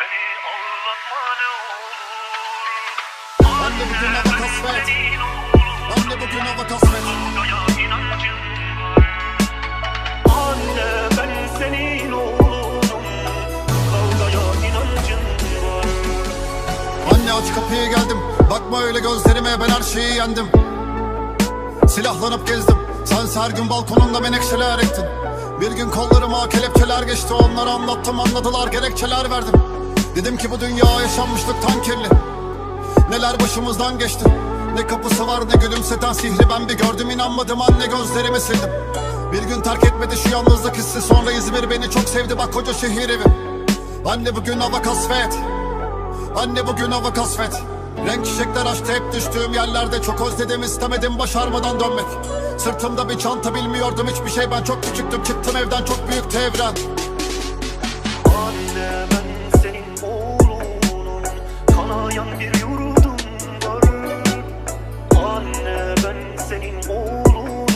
Beni ağlatma ne olur Anne bugün hava kasvet Anne Anne ben senin oğlunum Kavgaya inancın var Anne aç kapıyı geldim. Bakma öyle gözlerime ben her şeyi yendim. Silahlanıp gezdim. Sen her gün balkonunda menekşeler ektin. Bir gün kollarıma kelepçeler geçti. Onlara anlattım anladılar gerekçeler verdim Dedim ki bu dünya yaşanmışlıktan kirli. Neler başımızdan geçti? Ne kapısı var ne gülümseten sihri Ben bir gördüm inanmadım anne gözlerimi sildim. Bir gün terk etmedi şu yalnızlık hissi Sonra İzmir beni çok sevdi bak koca şehir evim Anne bugün hava kasvet. Anne bugün hava kasvet. Renk çiçekler açtı hep düştüğüm yerlerde Çok özledim istemedim başarmadan dönmek. Sırtımda bir çanta bilmiyordum hiçbir şey Ben çok küçüktüm çıktım evden çok büyüktü evren Anne ben senin oğlunum Kanayan bir yurdum var. Anne ben senin oğlunum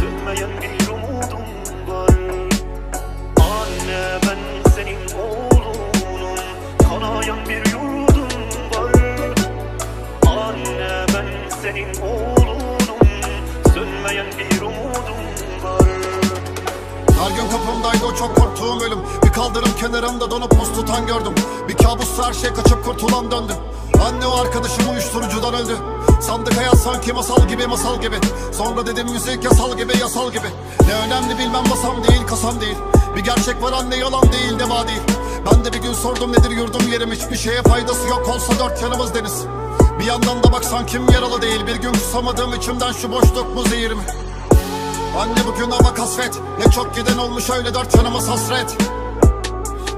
Sönmeyen bir umudum var. Anne ben senin oğlunum Kanayan bir yurdum var. Anne ben senin oğlunum Sönmeyen bir umudum var Her gün kapımdaydı o çok korktuğum ölüm. Bir kaldırım kenarında donup buz tutan gördüm. Bir kabus her şey kaçıp kurtulan döndüm. Anne o arkadaşım uyuşturucudan öldü. Sandık hayat sanki masal gibi masal gibi. Sonra dedim müzik yasal gibi yasal gibi. Ne önemli bilmem masam değil kasam değil. Bir gerçek var anne yalan değil deva değil. Ben de bir gün sordum nedir yurdum yerim. Hiçbir şeye faydası yok olsa dört yanımız deniz. Bir yandan da baksan kim yaralı değil. Bir gün kusamadığım içimden şu boşluk mu zehir mi Anne bugün hava kasvet. Ne çok giden olmuş öyle dört yanımız hasret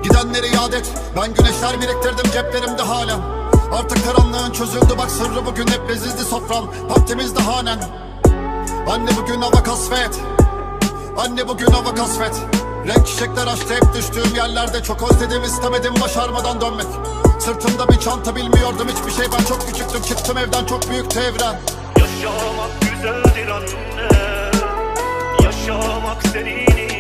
Gidenleri iade et Ben güneşler biriktirdim ceplerimde halen. Artık karanlığın çözüldü bak sırrı bugün hep bezizdi sofran Vaktimizde hanen. Anne bugün hava kasvet. Anne bugün hava kasvet. Renk çiçekler açtı hep düştüğüm yerlerde Çok özledim istemedim başarmadan dönmek. Sırtımda bir çanta bilmiyordum hiçbir şey. Ben çok küçüktüm çıktım evden çok büyüktü evren. Yaşamak güzeldir anne Yaşamak senin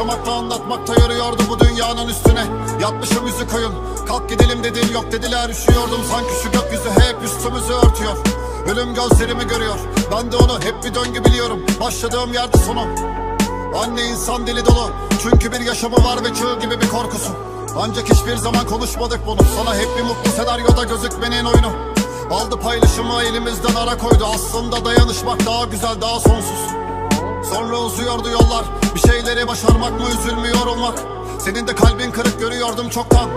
Artık yaşamakta anlatmakta yarıyordu bu dünyanın üstüne. Yatmışım yüzü koyun. Kalk gidelim dedim yok dediler. Üşüyordum Sanki şu gökyüzü hep üstümüzü örtüyor. Ölüm gözlerimi görüyor. Ben de onu hep bir döngü biliyorum. Başladığım yerde sonu Anne insan dili dolu. Çünkü bir yaşamı var ve çığ gibi bir korkusu. Ancak hiçbir zaman konuşmadık bunu. Sana hep bir mutlu senaryoda gözükmenin oyunu. Aldı paylaşımı elimizden ara koydu. Aslında dayanışmak daha güzel daha sonsuz. Sonra uzuyordu yollar bir şeyleri başarmak mı üzülmüyor olmak. Senin de kalbin kırık görüyordum çoktan.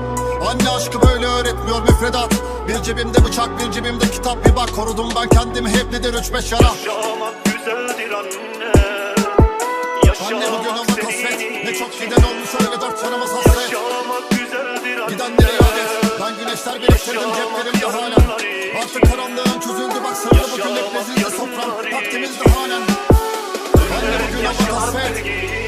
Anne aşkı böyle öğretmiyor müfredat. Bir cebimde bıçak bir cebimde kitap Bir bak korudum ben kendimi. Hep nedir üç beş yara Yaşamak güzeldir anne. Anne bugün ama kasvet. Ne çok giden olmuş öyle dört yanımız hasret Yaşamak güzeldir anne. Gidenlere adet? Ben güneşler biriktirdim ceplerimde hala Artık karanlığın çözüldü bak sırrı bugün hep nezinde sofram Takdimizde halen. Galatasaray.